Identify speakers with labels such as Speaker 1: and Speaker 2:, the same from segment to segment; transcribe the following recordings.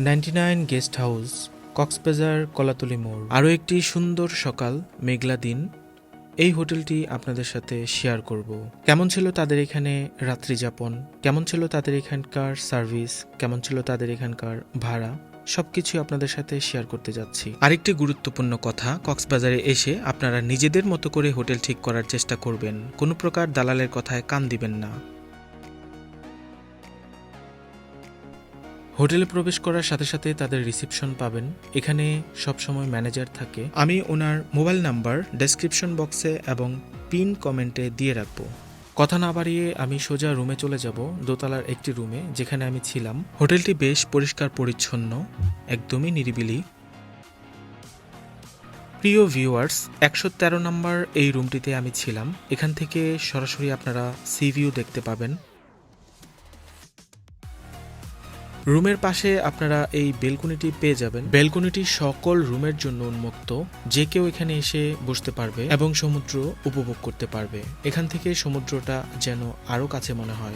Speaker 1: Ninety nine guest house, Cox's Bazar, Kolatoli মোড়। আরও একটি সুন্দর সকাল, মেঘলা দিন। এই হোটেলটি আপনাদের সাথে শেয়ার করব। কেমন ছিল তাদের এখানে রাত্রি যাপন? কেমন ছিল তাদের এখানকার সার্ভিস? কেমন ছিল তাদের এখানকার ভাড়া? সবকিছু আপনাদের সাথে শেয়ার করতে যাচ্ছি। আরেকটি গুরুত্বপূর্ণ কথা, কক্সবাজারে এসে আপনারা নিজেদের মতো করে হোটেল ঠিক করার চেষ্টা করবেন। কোনো প্রকার দালালের কথায় কান দিবেন না। হোটেলে প্রবেশ করার সাথে সাথে তাদের রিসেপশন পাবেন। এখানে সবসময় ম্যানেজার থাকে। আমি ওনার মোবাইল নাম্বার ডেসক্রিপশন বক্সে এবং পিন কমেন্টে দিয়ে রাখব। কথা না বাড়িয়ে আমি সোজা রুমে চলে যাব, দোতলার একটি রুমে যেখানে আমি ছিলাম। হোটেলটি বেশ পরিষ্কার পরিচ্ছন্ন, একদমই নিরিবিলি। প্রিয় ভিউয়ার্স, একশো তেরো নম্বর এই রুমটিতে আমি ছিলাম। এখান থেকে সরাসরি আপনারা সি ভিউ দেখতে পাবেন। রুমের পাশে আপনারা এই বেলকনিটি পেয়ে যাবেন। বেলকনিটি সকল রুমের জন্য উন্মুক্ত। যে কেউ এখানে এসে বসতে পারবে এবং সমুদ্র উপভোগ করতে পারবে। এখান থেকে সমুদ্রটা যেন আরও কাছে মনে হয়।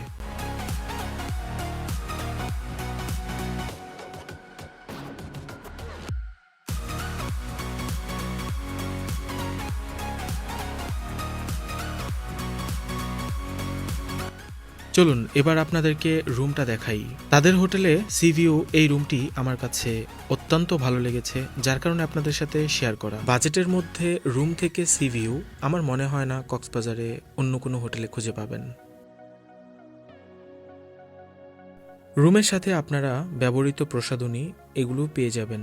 Speaker 1: চলুন, এবার আপনাদেরকে রুমটা দেখাই। তাদের হোটেলে সিভিউ এই রুমটি আমার কাছে অত্যন্ত ভালো লেগেছে, যার কারণে আপনাদের সাথে শেয়ার করা। বাজেটের মধ্যে রুম থেকে সিভিউ আমার মনে হয় না কক্সবাজারে অন্য কোনো হোটেলে খুঁজে পাবেন। রুমের সাথে আপনারা ব্যবহৃত প্রসাধনী এগুলো পেয়ে যাবেন।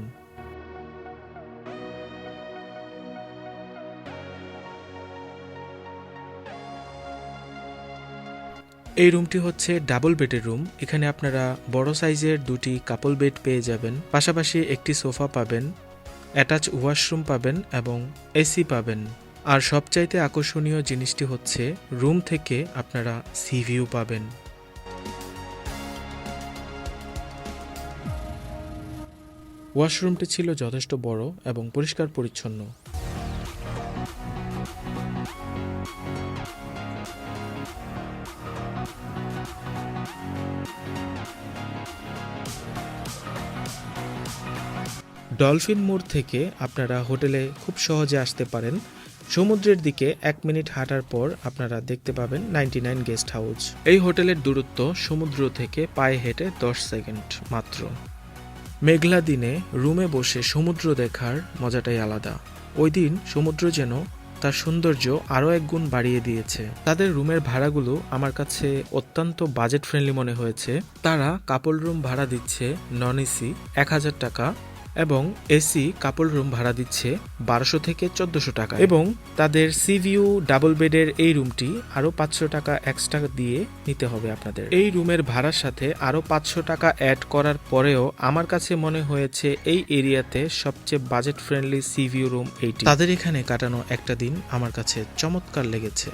Speaker 1: এই রুমটি হচ্ছে ডাবল বেডের রুম এখানে আপনারা বড় সাইজের দুটি কাপল বেড পেয়ে যাবেন। পাশাপাশি একটি সোফা পাবেন অ্যাটাচ ওয়াশরুম পাবেন এবং এসি পাবেন। আর সবচাইতে আকর্ষণীয় জিনিসটি হচ্ছে রুম থেকে আপনারা সি ভিউ পাবেন। ওয়াশরুমটি ছিল যথেষ্ট বড় এবং পরিষ্কার পরিচ্ছন্ন ডলফিন মোড় থেকে আপনারা হোটেলে খুব সহজে আসতে পারেন। সমুদ্রের দিকে এক মিনিট হাঁটার পর আপনারা দেখতে পাবেন নাইনটি নাইন গেস্ট হাউস। এই হোটেলের দূরত্ব সমুদ্র থেকে পায়ে হেঁটে দশ সেকেন্ড মাত্র। মেঘলা দিনে রুমে বসে সমুদ্র দেখার মজাটাই আলাদা। ওই দিন সমুদ্র যেন তার সৌন্দর্য আরও এক গুণ বাড়িয়ে দিয়েছে। তাদের রুমের ভাড়াগুলো আমার কাছে অত্যন্ত বাজেট ফ্রেন্ডলি মনে হয়েছে। তারা কাপল রুম ভাড়া দিচ্ছে নন এসি এক হাজার টাকা এবং এসি কাপল রুম ভাড়া দিচ্ছে বারোশো থেকে চোদ্দশো টাকা। এবং তাদের সিভিউ ডাবল বেডের এই রুমটি আরও পাঁচশো টাকা এক্সট্রা দিয়ে নিতে হবে আপনাদের। এই রুমের ভাড়ার সাথে আরও পাঁচশো টাকা অ্যাড করার পরেও আমার কাছে মনে হয়েছে এই এরিয়াতে সবচেয়ে budget friendly sea view room এইটি। তাদের এখানে কাটানো একটা দিন আমার কাছে চমৎকার লেগেছে।